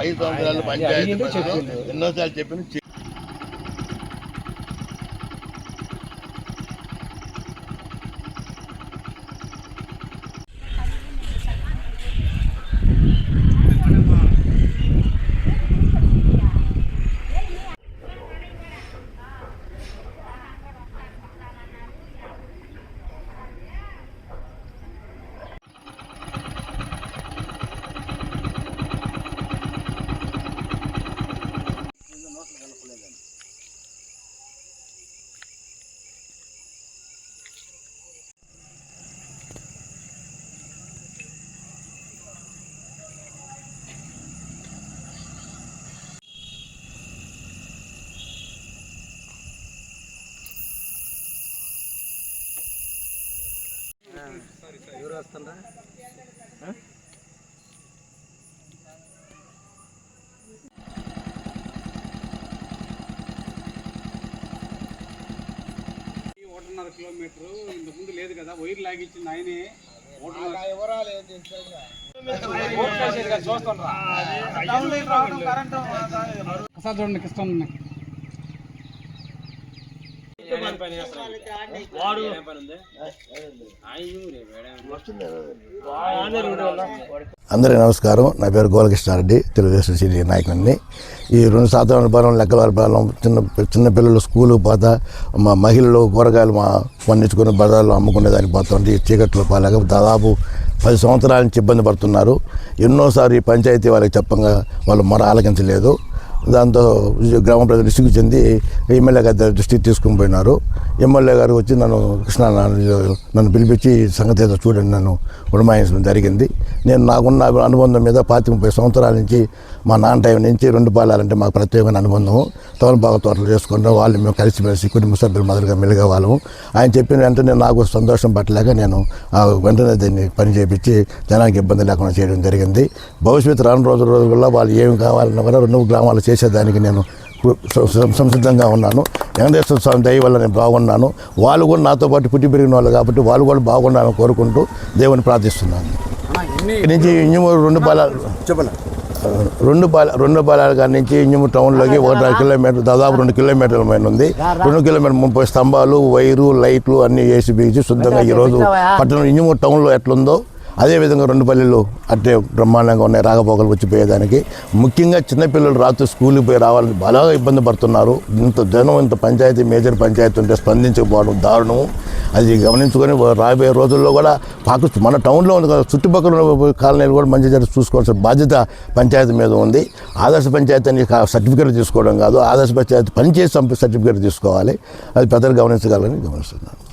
ఐదు సంవత్సరాలు పంచాయతీ. ఎన్నోసార్లు చెప్పిన ఈ ఒకటిన్నర కిలోమీటర్ ఇంతకు ముందు లేదు కదా వైర్ లాగిచ్చింది ఆయనే. ఒకసారి చూడండి అందరికీ నమస్కారం. నా పేరు గోలకృష్ణారెడ్డి తెలుగుదేశం సీనియర్ నాయకుడిని. ఈ రెండు సాధారణ బలం లెక్కల బలం చిన్న చిన్న పిల్లలు స్కూలుకు పోతా మా మహిళలు కూరగాయలు మా పండించుకుని బజార్లో అమ్ముకునే దానికి పోతుంటే ఈ చీకట్లో పాలేక దాదాపు పది సంవత్సరాల నుంచి ఇబ్బంది పడుతున్నారు. ఎన్నోసార్లు ఈ పంచాయతీ వాళ్ళకి చెప్పంగా వాళ్ళు మొర ఆలకించలేదు. దాంతో గ్రామ ప్రజలు దృష్టికి చెంది ఎమ్మెల్యే గారి దృష్టికి తీసుకుని పోయినారు. ఎమ్మెల్యే గారు వచ్చి నన్ను కృష్ణ నన్ను- పిలిపించి సంగతి ఏదో చూడండి నన్ను ఉడమాయించడం జరిగింది. నేను నాకున్న అనుబంధం మీద పాతి ముప్పై సంవత్సరాల నుంచి మా నాన్న టైం నుంచి రెండు పాలాలంటే మాకు ప్రత్యేకమైన అనుబంధం తోలబాగా తోటలు చేసుకుంటాం వాళ్ళు మేము కలిసిమెలిసి కుటుంబ సభ్యులు మొదలుగా మెలుగా వాళ్ళము. ఆయన చెప్పిన వెంటనే నాకు సంతోషం పట్టలేక నేను వెంటనే దీన్ని పని చేపించి జనానికి ఇబ్బంది లేకుండా చేయడం జరిగింది. భవిష్యత్తు రాను రోజుల రోజుల్లో వాళ్ళు ఏమి కావాలన్నా కూడా రెండు గ్రామాలు చేసేదానికి నేను సంసిద్ధంగా ఉన్నాను. వెంకటేశ్వర స్వామి దయ వల్ల నేను బాగున్నాను. వాళ్ళు కూడా నాతో పాటు పుట్టి పెరిగిన వాళ్ళు కాబట్టి వాళ్ళు కూడా బాగుండాలని కోరుకుంటూ దేవుని ప్రార్థిస్తున్నాను. నుంచి ఇంజము రెండు చెప్పండి రెండు పాల రెండు పాలాల కాడి నుంచి ఇంజము టౌన్లోకి ఒకటి కిలోమీటర్ దాదాపు రెండు కిలోమీటర్ల పైన ఉంది. రెండు కిలోమీటర్ ముప్పై స్తంభాలు వైరు లైట్లు అన్నీ వేసి బీచి శుద్ధంగా ఈరోజు పట్టణం ఇంజము టౌన్లో ఎట్లుందో అదేవిధంగా రెండు పల్లెలు అట్టే బ్రహ్మాండంగా ఉన్నాయి రాకపోకలు వచ్చిపోయేదానికి. ముఖ్యంగా చిన్నపిల్లలు రాత్రి స్కూల్కి పోయి రావాలని బాగా ఇబ్బంది పడుతున్నారు. ఇంత జనం ఇంత పంచాయతీ మేజర్ పంచాయతీ ఉంటే స్పందించకపోవడం దారుణం. అది గమనించుకొని రాబోయే రోజుల్లో కూడా పాకు మన టౌన్లో ఉంది కదా చుట్టుపక్కల ఉన్న కాలనీలు కూడా మంచి జరిగి చూసుకోవాల్సిన బాధ్యత పంచాయతీ మీద ఉంది. ఆదర్శ పంచాయతీ అని సర్టిఫికేట్ తీసుకోవడం కాదు. ఆదర్శ పంచాయతీ పనిచేసి సర్టిఫికేట్ తీసుకోవాలి. అది పెద్దలు గమనించగలని గమనిస్తున్నాను.